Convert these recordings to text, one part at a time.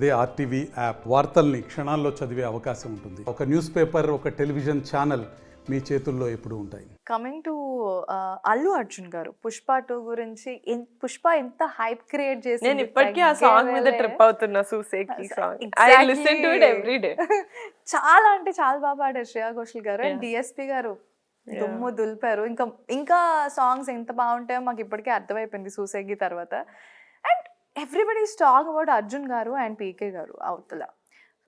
అదే RTV app వార్తల్ని క్షణాల్లో చదివే అవకాశం ఉంటుంది. ఒక న్యూస్ పేపర్ ఒక టెలివిజన్ ఛానల్ మీ చేతుల్లో ఎప్పుడూ ఉంటాయి. కమింగ్ టు అల్లు అర్జున్ గారు పుష్ప టూ గురించి పుష్ప ఎంత హైప్ క్రియేట్ చేసి నేను ఇప్పటికీ ఆ సాంగ్ మీద ట్రిప్ అవుతున్నా సూసేకి song I listen to it every day చాలా అంటే చాలా బాగా పాడారు శ్రేయా ఘోషల్ గారు అండ్ డిఎస్పి గారు. దుమ్ము దులిపారు. ఇంకా ఇంకా సాంగ్స్ ఎంత బాగుంటాయో మాకు ఇప్పటికే అర్థమైపోయింది సూసేగి తర్వాత. Everybody everybody talk about Arjun garu and PK గారు అవతల.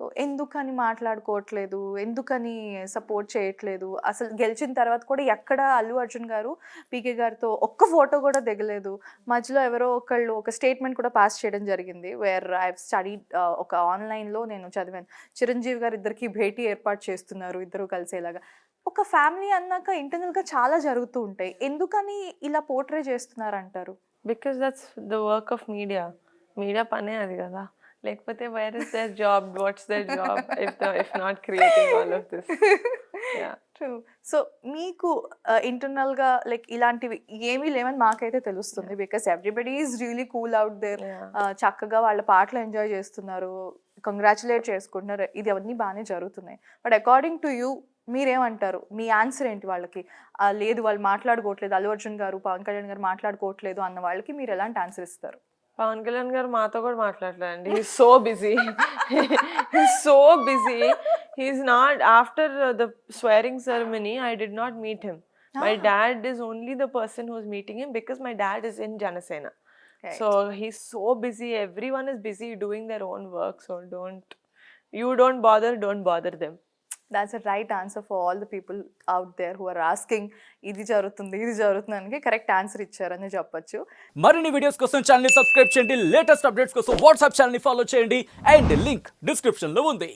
సో ఎందుకని మాట్లాడుకోవట్లేదు? ఎందుకని సపోర్ట్ చేయట్లేదు? అసలు గెలిచిన తర్వాత కూడా ఎక్కడ అల్లు అర్జున్ గారు పీకే గారితో ఒక్క ఫోటో కూడా దిగలేదు. మధ్యలో ఎవరో ఒకళ్ళు ఒక స్టేట్మెంట్ కూడా పాస్ చేయడం జరిగింది వేర్ ఐ స్టడీ ఒక ఆన్లైన్లో నేను చదివాను. చిరంజీవి గారు ఇద్దరికి భేటీ ఏర్పాటు చేస్తున్నారు ఇద్దరు కలిసేలాగా. ఒక ఫ్యామిలీ అన్నాక ఇంటర్నల్గా చాలా జరుగుతూ ఉంటాయి. ఎందుకని ఇలా పోర్ట్రే చేస్తున్నారు అంటారు? Because that's the work of media media పనే అది కదా. లేకపోతే where is their job what's their job if if not creating all of this true so మీకు ఇంటర్నల్గా లైక్ ఇలాంటివి ఏమీ లేవని మాకైతే తెలుస్తుంది because everybody is really cool out there చక్కగా వాళ్ళ పాటలు ఎంజాయ్ చేస్తున్నారు. కంగ్రాచులేట్ చేసుకుంటున్నారు. ఇది అవన్నీ బాగానే జరుగుతున్నాయి. బట్ అకార్డింగ్ టు యూ మీరేమంటారు? మీ ఆన్సర్ ఏంటి వాళ్ళకి? లేదు వాళ్ళు మాట్లాడుకోవట్లేదు. అల్లు అర్జున్ గారు పవన్ కళ్యాణ్ గారు మాట్లాడుకోవట్లేదు అన్న వాళ్ళకి మీరు ఎలాంటి ఆన్సర్ ఇస్తారు? పవన్ కళ్యాణ్ గారు మాతో కూడా మాట్లాడలేదండి he's so busy so busy he's not after the swearing ceremony I did not meet him my dad is only the person who's meeting him because my dad is in Janasena So he's so busy. Everyone is busy doing their own work. So don't, you don't bother, don't bother them. that's a right answer for all the people out there who are asking ఇది జరుగుతుంది ఇది జరుగుతుంది correct answer ఇచ్చారని చెప్పొచ్చు. మరిన్ని videos కోసం channel subscribe చేయండి. Latest updates కోసం వాట్సాప్ ఛానల్ ఫాలో చేయండి. అండ్ లింక్ డిస్క్రిప్షన్లో ఉంది.